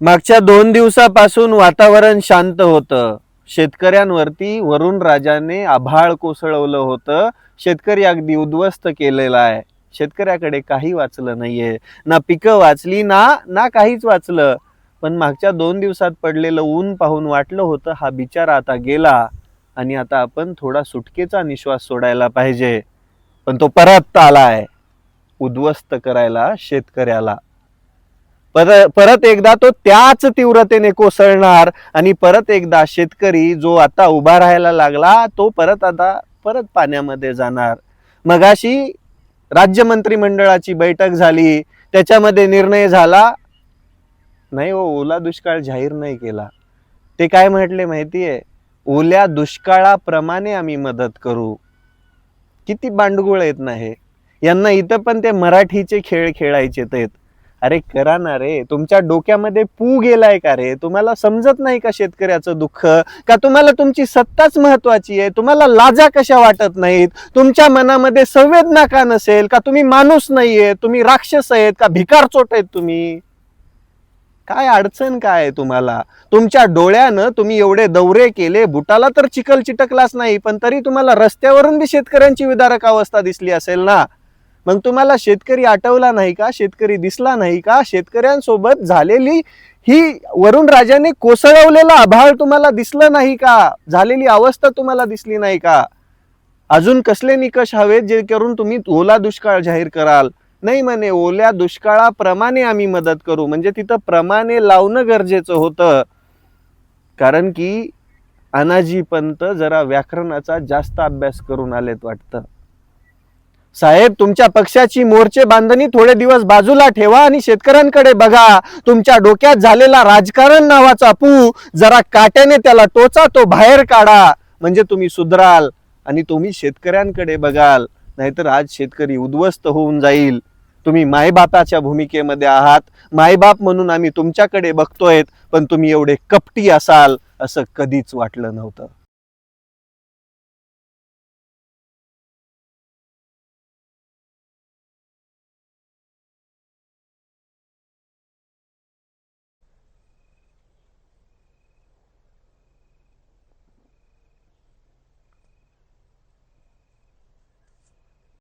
मागच्या दोन दिवसापासून वातावरण शांत होतं. शेतकऱ्यांवरती वरुण राजाने आभाळ कोसळवलं होतं. शेतकरी अगदी उद्ध्वस्त केलेला आहे. शेतकऱ्याकडे काही वाचलं नाहीये. ना पिकं वाचली ना ना काहीच वाचलं. पण मागच्या दोन दिवसात पडलेलं ऊन पाहून वाटलं होतं हा बिचारा आता गेला. आणि आता आपण थोडा सुटकेचा निश्वास सोडायला पाहिजे. पण तो परत आलाय. उद्ध्वस्त करायला शेतकऱ्याला. पर परत एकदा तो त्याच तीव्रतेने कोसळणार आणि परत एकदा शेतकरी जो आता उभा राहायला लागला तो परत आता परत पाण्यामध्ये जाणार. मगाशी राज्य मंत्रिमंडळाची बैठक झाली त्याच्यामध्ये निर्णय झाला नाही हो ओला दुष्काळ जाहीर नाही केला. ते काय म्हटले माहिती आहे ओल्या दुष्काळाप्रमाणे आम्ही मदत करू. किती बांडगुळ येत नाही. यांना इथं पण ते मराठीचे खेळ खेळायचे आहेत अरे करा ना रे. तुमच्या डोक्यामध्ये पू गेलाय का रे? तुम्हाला समजत नाही का शेतकऱ्याचं दुःख? का तुम्हाला तुमची सत्ताच महत्वाची आहे? तुम्हाला लाजा कशा वाटत नाहीत? तुमच्या मनामध्ये संवेदना का नसेल? का तुम्ही माणूस नाहीये तुम्ही राक्षस आहेत? का भिकार चोट आहेत तुम्ही? काय अडचण काय आहे तुम्हाला? तुमच्या डोळ्यानं तुम्ही एवढे दौरे केले बुटाला तर चिखल चिटकलाच नाही पण तरी तुम्हाला रस्त्यावरून बी शेतकऱ्यांची विदारक अवस्था दिसली असेल ना? मग तुम्हाला शेतकरी आठवला नाही का? शेतकरी दिसला नाही का? शेतकऱ्यांसोबत झालेली ही वरुण राजाने कोसळवलेला आभाळ तुम्हाला दिसलं नाही का? झालेली अवस्था तुम्हाला दिसली नाही का? अजून कसले निकष हवेत जे करून तुम्ही ओला दुष्काळ जाहीर कराल? नाही म्हणे ओल्या दुष्काळाप्रमाणे आम्ही मदत करू. म्हणजे तिथं प्रमाणे लावणं गरजेचं होतं. कारण की अनाजी पंत जरा व्याकरणाचा जास्त अभ्यास करून आलेत वाटतं. साहेब तुमच्या पक्षाची मोर्चे बांधणी थोडे दिवस बाजूला ठेवा आणि शेतकऱ्यांकडे बघा. तुमच्या डोक्यात झालेला राजकारण नावाचा पू जरा काट्याने त्याला टोचा तो बाहेर काढा. म्हणजे तुम्ही सुधराल आणि तुम्ही शेतकऱ्यांकडे बघाल. नाहीतर आज शेतकरी उद्ध्वस्त होऊन जाईल. तुम्ही मायबापाच्या भूमिकेमध्ये आहात. मायबाप म्हणून आम्ही तुमच्याकडे बघतोय पण तुम्ही एवढे कपटी असाल असं कधीच वाटलं नव्हतं.